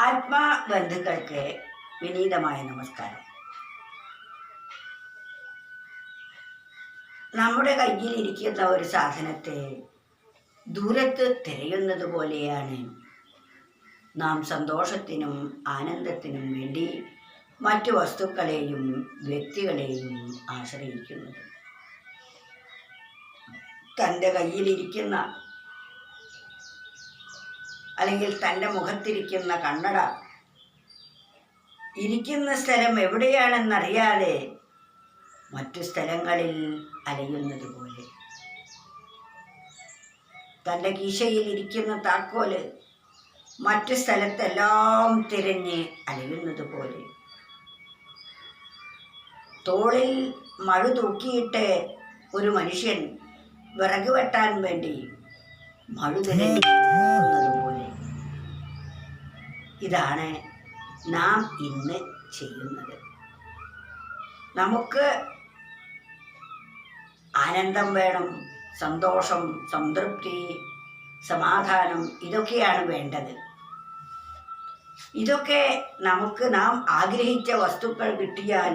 ആത്മാബന്ധുക്കൾക്ക് വിനീതമായ നമസ്കാരം. നമ്മുടെ കയ്യിലിരിക്കുന്ന ഒരു സാധനത്തെ ദൂരത്ത് തിരയുന്നത് പോലെയാണ് നാം സന്തോഷത്തിനും ആനന്ദത്തിനും വേണ്ടി മറ്റു വസ്തുക്കളെയും വ്യക്തികളെയും ആശ്രയിക്കുന്നത്. തന്റെ കയ്യിലിരിക്കുന്ന അല്ലെങ്കിൽ തന്റെ മുഖത്തിരിക്കുന്ന കണ്ണട. ഇരിക്കുന്ന സ്ഥലം എവിടെയാണെന്നറിയാതെ മറ്റു സ്ഥലങ്ങളിൽ അലയുന്നത് പോലെ തന്റെ കീശയിൽ ഇരിക്കുന്ന താക്കോൽ മറ്റു സ്ഥലത്തെല്ലാം തിരഞ്ഞ് അലയുന്നത് പോലെ തോളിൽ മഴ തൂക്കിയിട്ട് ഒരു മനുഷ്യൻ വിറക് വെട്ടാൻ വേണ്ടി മഴ തിരഞ്ഞ് നടക്കുന്നത് പോലെ ഇതാണ് നാം ഇന്ന് ചെയ്യുന്നത്. നമുക്ക് ആനന്ദം വേണം സന്തോഷം സംതൃപ്തി സമാധാനം ഇതൊക്കെയാണ് വേണ്ടത്. ഇതൊക്കെ നമുക്ക് നാം ആഗ്രഹിച്ച വസ്തുക്കൾ കിട്ടിയാൽ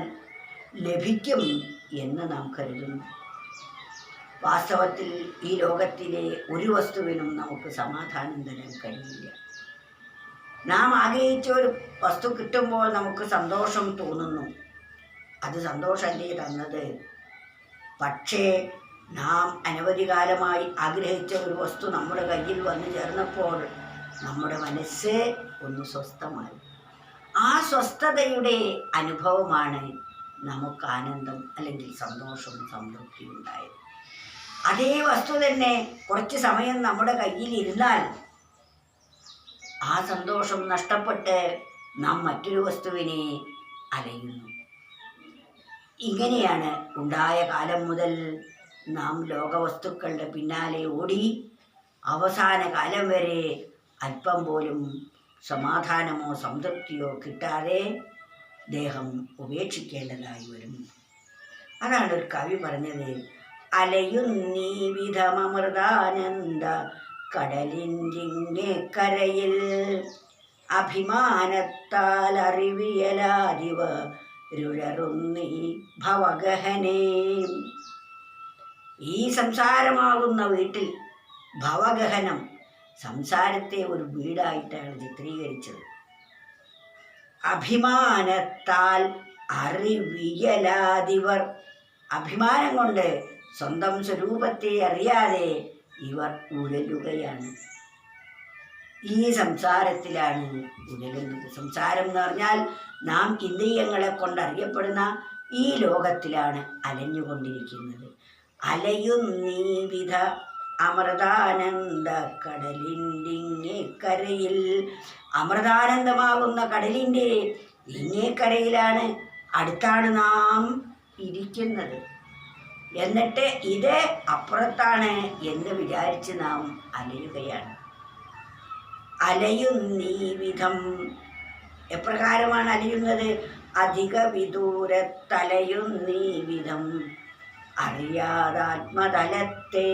ലഭിക്കും എന്ന് നാം കരുതുന്നു. വാസ്തവത്തിൽ ഈ ലോകത്തിലെ ഒരു വസ്തുവിനും നമുക്ക് സമാധാനം തരാൻ കഴിയില്ല. നാം ആഗ്രഹിച്ച ഒരു വസ്തു കിട്ടുമ്പോൾ നമുക്ക് സന്തോഷം തോന്നുന്നു. അത് സന്തോഷമല്ലേ തന്നത്? പക്ഷേ നാം അനവധി കാലമായി ആഗ്രഹിച്ച ഒരു വസ്തു നമ്മുടെ കയ്യിൽ വന്നു ചേർന്നപ്പോൾ നമ്മുടെ മനസ്സ് ഒന്ന് സ്വസ്ഥമായി. ആ സ്വസ്ഥതയുടെ അനുഭവമാണ് നമുക്ക് ആനന്ദം അല്ലെങ്കിൽ സന്തോഷം സംതൃപ്തി ഉണ്ടായത്. അതേ വസ്തു തന്നെ കുറച്ച് സമയം നമ്മുടെ കയ്യിൽ ഇരുന്നാൽ ആ സന്തോഷം നഷ്ടപ്പെട്ട് നാം മറ്റൊരു വസ്തുവിനെ അലയുന്നു. ഇങ്ങനെയാണ് ഉണ്ടായ കാലം മുതൽ നാം ലോകവസ്തുക്കളുടെ പിന്നാലെ ഓടി അവസാന കാലം വരെ അല്പം പോലും സമാധാനമോ സംതൃപ്തിയോ കിട്ടാതെ ദേഹം ഉപേക്ഷിക്കേണ്ടതായി വരും. അതാണ് ഒരു കവി പറഞ്ഞത്. അലയുന്നീ വിധമൃതാനന്ദ കടലിന്റെ കരയിൽ. അഭിമാനത്താൽ അറിവിയലാരിവ രുഴറുന്നീ ഭവഗഹനേ. ഈ സംസാരമാകുന്ന വീട്ടിൽ ഭവഗഹനം സംസാരത്തെ ഒരു വീടായിട്ടാണ് ചിത്രീകരിച്ചത്. അഭിമാനത്താൽ അറിവിയലാതിവർ. അഭിമാനം കൊണ്ട് സ്വന്തം സ്വരൂപത്തെ അറിയാതെ ഇവർ ഉഴലുകയാണ്. ഈ സംസാരത്തിലാണ് ഉഴലുന്നത്. സംസാരം എന്ന് പറഞ്ഞാൽ നാം ഇന്ദ്രിയങ്ങളെ കൊണ്ടറിയപ്പെടുന്ന ഈ ലോകത്തിലാണ് അലഞ്ഞുകൊണ്ടിരിക്കുന്നത്. അലയും നീവിധ അമൃതാനന്ദ കടലിന്റെ കരയിൽ. അമൃതാനന്ദമാകുന്ന കടലിന്റെ ഇങ്ങേക്കരയിലാണ് അടുത്താണ് നാം ഇരിക്കുന്നത്. എന്നിട്ട് ഇത് അപ്പുറത്താണ് എന്ന് വിചാരിച്ച് നാം അലയുകയാണ്. അലയുന്നീവിധം എപ്രകാരമാണ് അലയുന്നത്? അധിക വിദൂരത്തലയുന്നീ വിധം അറിയാതാത്മതലത്തെ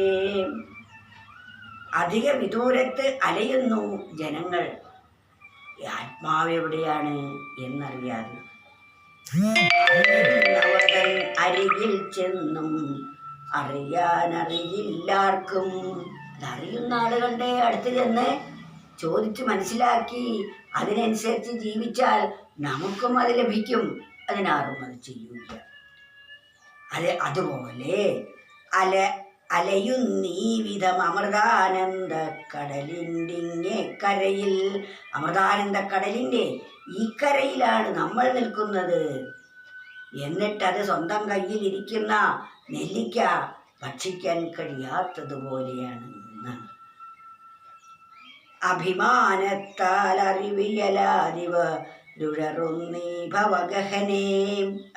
അധിക വിദൂരത്ത് അലയുന്നു ജനങ്ങൾ. ആത്മാവ് എവിടെയാണ് എന്നറിയാതെ അറിയുന്നവതൻ അരികിൽ ചെന്നും അറിയാനറിയില്ലാർക്കും. അതറിയുന്ന ആളുകളുടെ അടുത്ത് ചെന്ന് ചോദിച്ച് മനസ്സിലാക്കി. അതിനനുസരിച്ച് ജീവിച്ചാൽ നമുക്കും അത് ലഭിക്കും. അതിനാരും അത് ചെയ്യൂല അത് അതുപോലെ അല അലയുന്നീ വിധം അമൃതാനന്ദ കടലിന്റെ കരയിൽ അമൃതാനന്ദ കടലിന്റെ ഈ കരയിലാണ് നമ്മൾ നിൽക്കുന്നത്. എന്നിട്ടത് സ്വന്തം കയ്യിൽ ഇരിക്കുന്ന നെല്ലിക്ക ഭക്ഷിക്കാൻ കഴിയാത്തതുപോലെയാണ് അഭിമാനത്താൽ അറിവിയലാതിവ രുഴറുന്നീ ഭവഗഹനേ.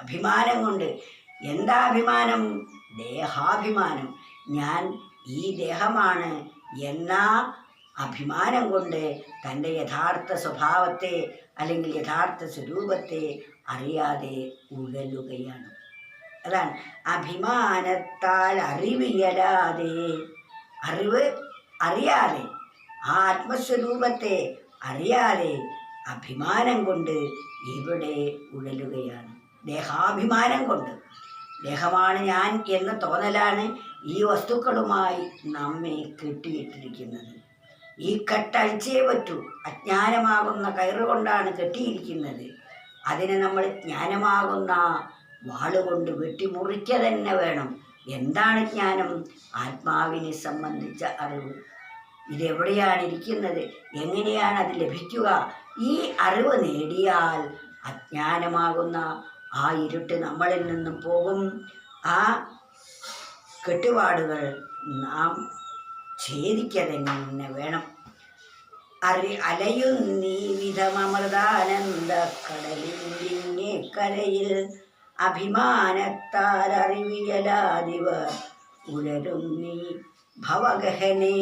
അഭിമാനം കൊണ്ട് എന്താ അഭിമാനം? ദേഹാഭിമാനം. ഞാൻ ഈ ദേഹമാണ് എന്ന അഭിമാനം കൊണ്ട് തന്റെ യഥാർത്ഥ സ്വഭാവത്തെ അല്ലെങ്കിൽ യഥാർത്ഥ സ്വരൂപത്തെ അറിയാതെ ഉഴലുകയാണ്. അതാണ് അഭിമാനത്താൽ അറിവിയലാതെ അറിവ് അറിയാതെ ആ ആത്മസ്വരൂപത്തെ അറിയാതെ അഭിമാനം കൊണ്ട് ഇവിടെ ഉഴലുകയാണ്. ദേഹാഭിമാനം കൊണ്ട്. ദേഹമാണ് ഞാൻ എന്ന തോന്നലാണ് ഈ വസ്തുക്കളുമായി നമ്മെ കെട്ടിയിട്ടിരിക്കുന്നത്. ഈ കെട്ടഴിച്ചേ പറ്റൂ. അജ്ഞാനമാകുന്ന കയറുകൊണ്ടാണ് കെട്ടിയിരിക്കുന്നത്. അതിനെ നമ്മൾ ജ്ഞാനമാകുന്ന വാളുകൊണ്ട് വെട്ടിമുറിക്കുക തന്നെ വേണം. എന്താണ് ജ്ഞാനം? ആത്മാവിനെ സംബന്ധിച്ച അറിവ്. ഇതെവിടെയാണ് ഇരിക്കുന്നത്? എങ്ങനെയാണ് അത് ലഭിക്കുക? ഈ അറിവ് നേടിയാൽ അജ്ഞാനമാകുന്ന ആ ഇരുട്ട് നമ്മളിൽ നിന്നും പോകും. ആ കെട്ടുപാടുകൾ നാം ഛേദിക്കുക തന്നെ വേണം. അറി അലയുന്നീ വിധമൃതാനന്ദ കടലിന്റെ കരയിൽ അഭിമാനത്താൽ അറിവിയലാതിവ ഉലരും നീ ഭവഗഹനേ.